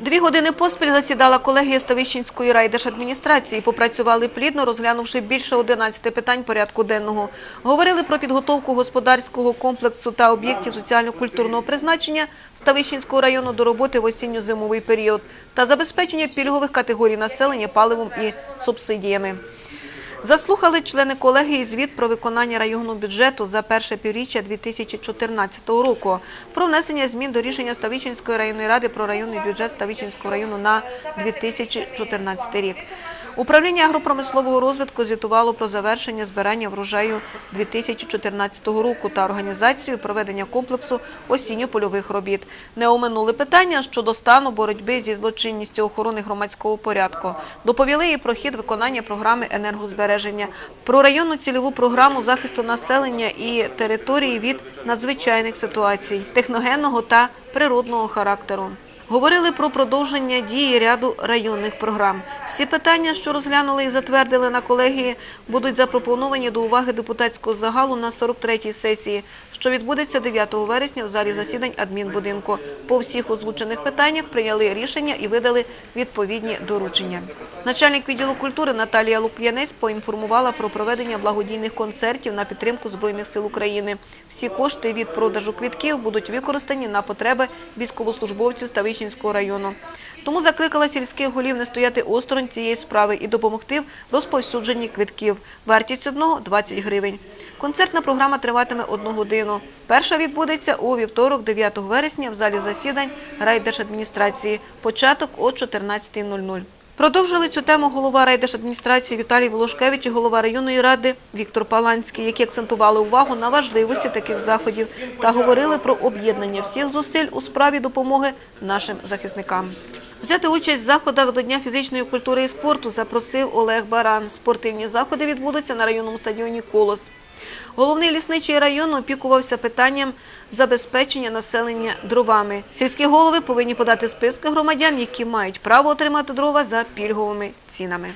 Дві години поспіль засідала колегія Ставищенської райдержадміністрації. Попрацювали плідно, розглянувши більше 11 питань порядку денного. Говорили про підготовку господарського комплексу та об'єктів соціально-культурного призначення Ставищенського району до роботи в осінньо-зимовий період та забезпечення пільгових категорій населення паливом і субсидіями. Заслухали члени колегії звіт про виконання районного бюджету за перше півріччя 2014 року, про внесення змін до рішення Ставичинської районної ради про районний бюджет Ставичинського району на 2014 рік. Управління агропромислового розвитку звітувало про завершення збирання врожаю 2014 року та організацію проведення комплексу осінньо-польових робіт. Не оминули питання щодо стану боротьби зі злочинністю охорони громадського порядку. Доповіли і про хід виконання програми енергозбереження, про районну цільову програму захисту населення і території від надзвичайних ситуацій, техногенного та природного характеру. Говорили про продовження дії ряду районних програм. Всі питання, що розглянули і затвердили на колегії, будуть запропоновані до уваги депутатського загалу на 43-й сесії, що відбудеться 9 вересня в залі засідань адмінбудинку. По всіх озвучених питаннях прийняли рішення і видали відповідні доручення. Начальник відділу культури Наталія Лук'янець поінформувала про проведення благодійних концертів на підтримку Збройних сил України. Всі кошти від продажу квітків будуть використані на потреби військовослужбовців Ставичинського району. Тому закликала сільських голів не стояти осторонь цієї справи і допомогти в розповсюдженні квитків. Вартість одного – 20 гривень. Концертна програма триватиме одну годину. Перша відбудеться у вівторок, 9 вересня, в залі засідань райдержадміністрації. Початок о 14.00. Продовжили цю тему голова райдержадміністрації Віталій Волошкевич і голова районної ради Віктор Паланський, які акцентували увагу на важливості таких заходів та говорили про об'єднання всіх зусиль у справі допомоги нашим захисникам. Взяти участь в заходах до Дня фізичної культури і спорту запросив Олег Баран. Спортивні заходи відбудуться на районному стадіоні «Колос». Головний лісничий район опікувався питанням забезпечення населення дровами. Сільські голови повинні подати списки громадян, які мають право отримати дрова за пільговими цінами.